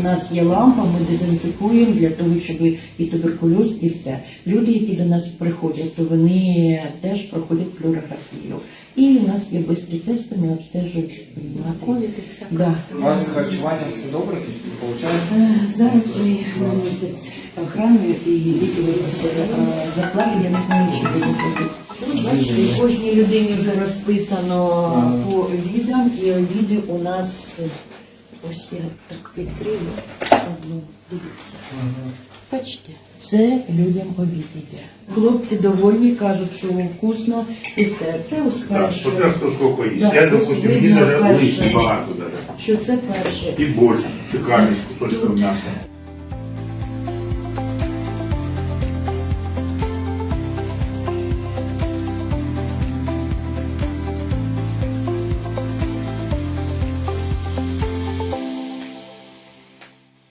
у нас є лампа, ми дезінфікуємо для того, щоб і туберкульоз, і все. Люди, які до нас приходять, то вони теж проходять флюорографію. І у нас є бистрі тести, ми обстежуємо, щоб приймати. Ковід і все. Да. У вас з харчуванням все добре? Е, Зараз ми на місяць охрани і діти виписали зарплату, я не знаю, чи буде ходити. Тут, бачите, кожній людині вже розписано по відам, і віди у нас ось я так відкрию одну. Дивіться. Бачите, це людям обід іде. Хлопці довольні, кажуть, що вкусно і все. Це ось Да, перше. смотря кто сколько їсть. Да, Я, допустим, мені даже багато дали. Що це перше. І борщ шикарний з кусочком мяса.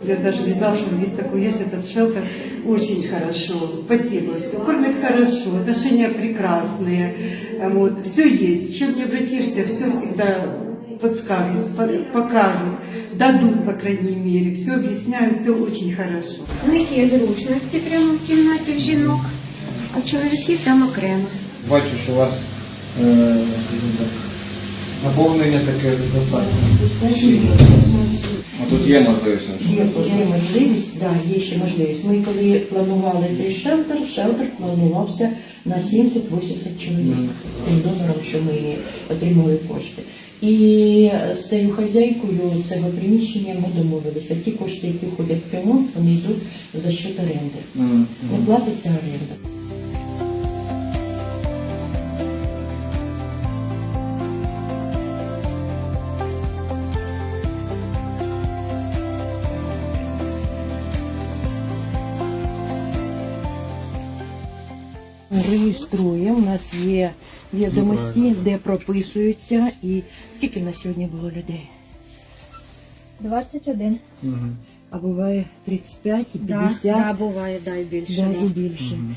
Я даже не знала, что здесь такой есть этот шелтер. Очень хорошо. Спасибо. Все. Кормят хорошо, отношения прекрасные. А Вот. Все есть. В чем не обратишься, все всегда подскажут, по- покажут, дадут, по крайней мере. Все объясняют, все очень хорошо. У них є зручності прямо в кімнаті в жінок, а в чоловіків там окремо. Бачу, що у вас е, скажімо так, наповнення таке достатньо. А тут є можливість. Є, є можливість, да, є ще можливість. Ми коли планували цей шелтер, шелтер планувався на 70-80 чоловік з тим донором, що ми отримали кошти. І з цією хазяйкою цього приміщення ми домовилися. Ті кошти, які входять в ремонт, вони йдуть за счет оренди. Не платиться оренда. Реєструємо. У нас є відомості, де прописуються. І скільки на сьогодні було людей? 21. Угу. А буває 35 і Да, 50. да, буває, да, і більше. Да, да. і більше. Мгм.